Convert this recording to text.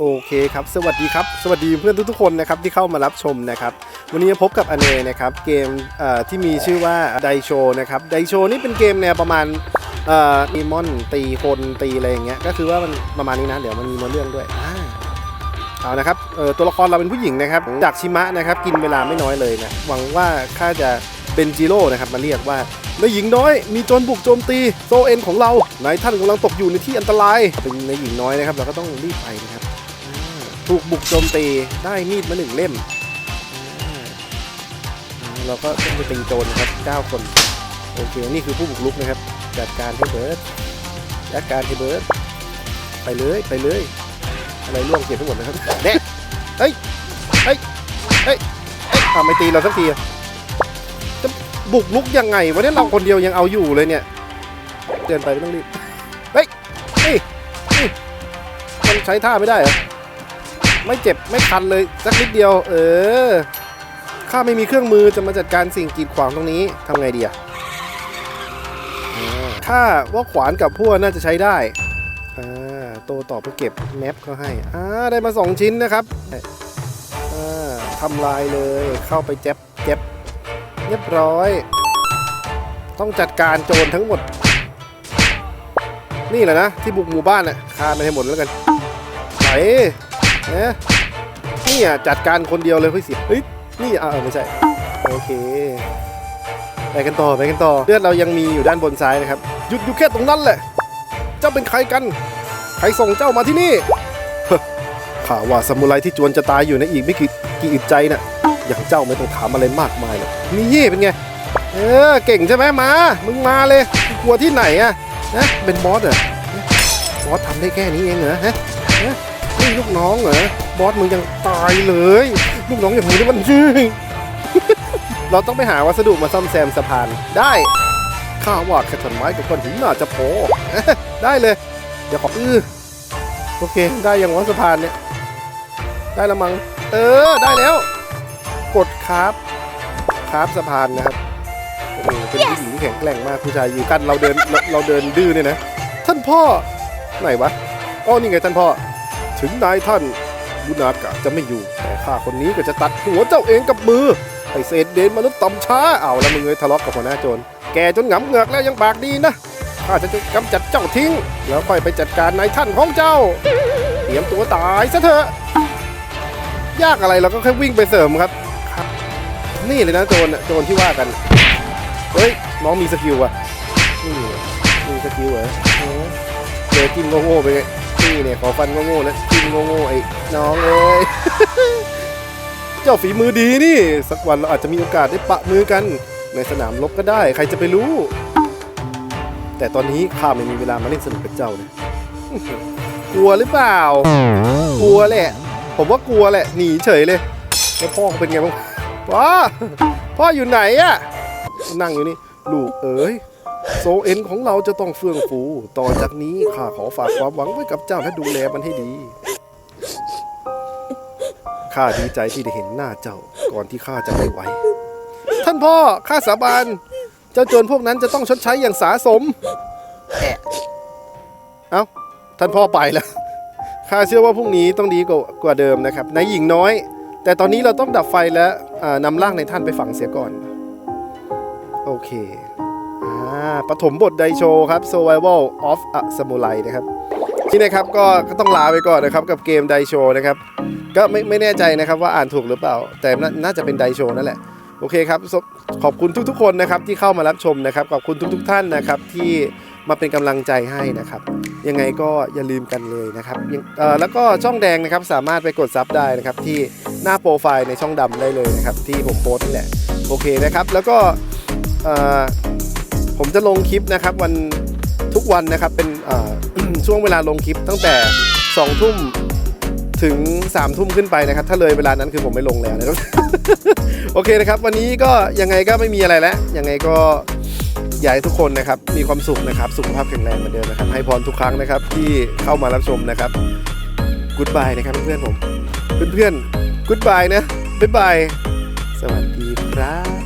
โอเคครับ สวัสดีครับ สวัสดีเพื่อนทุกๆคนนะครับที่เข้ามารับชมนะครับ วันนี้พบกับอเนนะครับเกมที่มีชื่อว่าไดโชนะครับไดโชนี่เป็นเกมแนวประมาณมีมอนตีคนตีอะไรอย่างเงี้ยก็คือว่ามันประมาณนี้นะเดี๋ยวมันมีเนื้อเรื่องด้วยเอานะครับตัวละครเราเป็นผู้หญิงนะครับจากชิมะนะครับกินเวลาไม่น้อยเลยนะหวังว่าข้าจะเป็นจิโร่นะครับมาเรียกว่าในหญิงน้อยมีโจรบุกโจมตีโซเอ็นของเรานายท่านกำลังตกอยู่ในที่อันตรายเป็นในหญิงน้อยนะครับ เราก็ต้องรีบไปนะครับ ถูกบุกโจมตีได้มีดมาหนึ่งเล่ม เราก็ต้องไปตีโจรนครับเก้าคน โอเค นี่คือผู้บุกรุกนะครับ จัดการให้เบิร์ดจัดการให้เบิร์ดไปเลยไปเลย อะไรล่วงเก็บทั้งหมดนะครับเด็กเฮ้ยเฮ้ยเฮ้ยเฮ้ยทำไมตีเราสักทีอะบุกลุกยังไงวันนี้เราคนเดียวยังเอาอยู่เลยเนี่ยเดินไปไม่ต้องรีบเฮ้ยนี่นี่มันใช้ท่าไม่ได้เหรอ ไม่เจ็บไม่คันเลยสักนิดเดียว เออข้าไม่มีเครื่องมือจะมาจัดการสิ่งกีดขวางตรงนี้ทำไงดีอะอ่าถ้าว่าขวานกับพั่วน่าจะใช้ได้อ่าโตต่อเพื่อเก็บแมปเขาให้อ่าได้มาสองชิ้นนะครับอ่าทำลายเลยเข้าไปแจ๊บแจ๊บเรียบร้อย ต้องจัดการโจรทั้งหมด นี่แหละนะ ที่บุกหมู่บ้านน่ะคาไปให้หมดแล้วกันไห นเนี่ยนี่อะจัดการคนเดียวเลยเฮ้ยเสียเฮ้ยนี่อะไม่ใช่โอเค ไปกันต่อไปกันต่อเลือดเรายังมีอยู่ด้านบนซ้ายนะครับ หยุดอยู่แค่ตรงนั้นแหละ เจ้าเป็นใครกัน ใครส่งเจ้ามาที่นี่ข่าวว่าสมุไรที่จวนจะตายอยู่ในอีกไม่กี่กี่อึดใจน่ะอย่างเจ้าไม่ต้องถามอะไรมากมายหรอกนี่เป็นไง เออเก่งใช่ไหมมา มึงมาเลย กลัวที่ไหนอะนะเป็นบอสเหรอ บอสทำได้แค่นี้เองเหรอฮะ ฮะนี่ลูกน้องเหรอบอสมึงยังตายเลย ลูกน้องอย่างมึงนี่มันเราต้องไปหาวัสดุมาซ่อมแซมสะพานได้ข้าว่าแค่ท่อนไม้กับก้อนหินน่าจะพอได้เลย เดี๋ยวขออื้อโอเค ได้ยังวะสะพานเนี่ย ได้ละมัง เออ ได้แล้ว กดคราฟคราฟสะพานนะครับโอ้โหเป็นผู้หญิงที่แข็งแกร่งมากผู้ชายอยู่กันเราเดินเราเราเดินดื้อเนี่ยนะ ท่านพ่อไหนวะอ๋อนี่ไงท่านพ่อ ถึงนายท่านบุนากะจะไม่อยู่ แต่ข้าคนนี้ก็จะตัดหัวเจ้าเองกับมือไอเศษเดนมนุษย์ต่ำช้าเอาแล้วมึงเลยทะเลาะกับหัวหน้าโจรแกจนหงำเหงือกแล้วยังปากดีนะข้าจะกำจัดเจ้าทิ้ง แล้วค่อยไปจัดการนายท่านของเจ้า เตรียมตัวตายซะเถอะ ยากอะไรเราก็แค่วิ่งไปเสริมครับ นี่เลยนะโจรน่ะโจรที่ว่ากัน เฮ้ยน้องมีสกิลอะมีสกิลเหรอเจอจิ้มโง่ๆไปไง นี่เนี่ยขอฟันโง่ๆนะจิ้มโง่ๆไอ้น้องเอ้ย เจ้าฝีมือดีนี่ สักวันเราอาจจะมีโอกาสได้ปะมือกัน ในสนามรบก็ได้ ใครจะไปรู้ แต่ตอนนี้ข้าไม่มีเวลามาเล่นสนุกกับเจ้านะกลัวหรือเปล่า กลัวแหละ ผมว่ากลัวแหละ หนีเฉยเลย แล้วพ่อเป็นไงบ้างพ่อพ่ออยู่ไหนอะนั่งอยู่นี่ ลูกเอ๋ย โซเอ็นของเราจะต้องเฟื่องฟู ต่อจากนี้ข้าขอฝากความหวังไว้กับเจ้าและดูแลมันให้ดีข้าดีใจที่ได้เห็นหน้าเจ้าก่อนที่ข้าจะไม่ไหว ท่านพ่อข้าสาบานเจ้าโจรพวกนั้นจะต้องชดใช้อย่างสาสมแอะเอ้า ท่านพ่อไปแล้วข้าเชื่อว่าพรุ่งนี้ต้องดีกว่ากว่าเดิมนะครับนายหญิงน้อย แต่ตอนนี้เราต้องดับไฟและนำร่างในท่านไปฝังเสียก่อน โอเค ปฐมบทไดโชครับ Survival of a Samurai นะครับที่นะครับก็ก็ต้องลาไปก่อนนะครับกับเกมไดโชนะครับ ก็ไม่ไม่แน่ใจนะครับว่าอ่านถูกหรือเปล่า แต่นน่าจะเป็นไดโชนั่นแหละโอเคครับขอบคุณทุกๆ คนนะครับที่เข้ามารับชมนะครับขอบคุณทุก ๆ ท่านนะครับที่มาเป็นกำลังใจให้นะครับ ยังไงก็อย่าลืมกันเลยนะครับแล้วก็ช่องแดงนะครับสามารถไปกดซับได้นะครับที่หน้าโปรไฟล์ในช่องดำได้เลยนะครับที่ผมโพสต์นี่แหละโอเคนะครับ แล้วก็ ผมจะลงคลิปนะครับวันทุกวันนะครับเป็นช่วงเวลาลงคลิปตั้งแต่2ทุ่มถึง3ทุ่มขึ้นไปนะครับ ถ้าเลยเวลานั้นคือผมไม่ลงแล้วนะครับ โอเคนะครับ วันนี้ก็ยังไงก็ไม่มีอะไรแล้วยังไงก็อยากให้ทุกคนนะครับ มีความสุขนะครับ สุขภาพแข็งแรงเหมือนเดิมนะครับ ให้พรทุกครั้งนะครับ ที่เข้ามารับชมนะครับกู๊ดบายนะครับเพื่อนผม เพื่อนๆกู๊ดบายนะบ๊ายบายสวัสดีครับ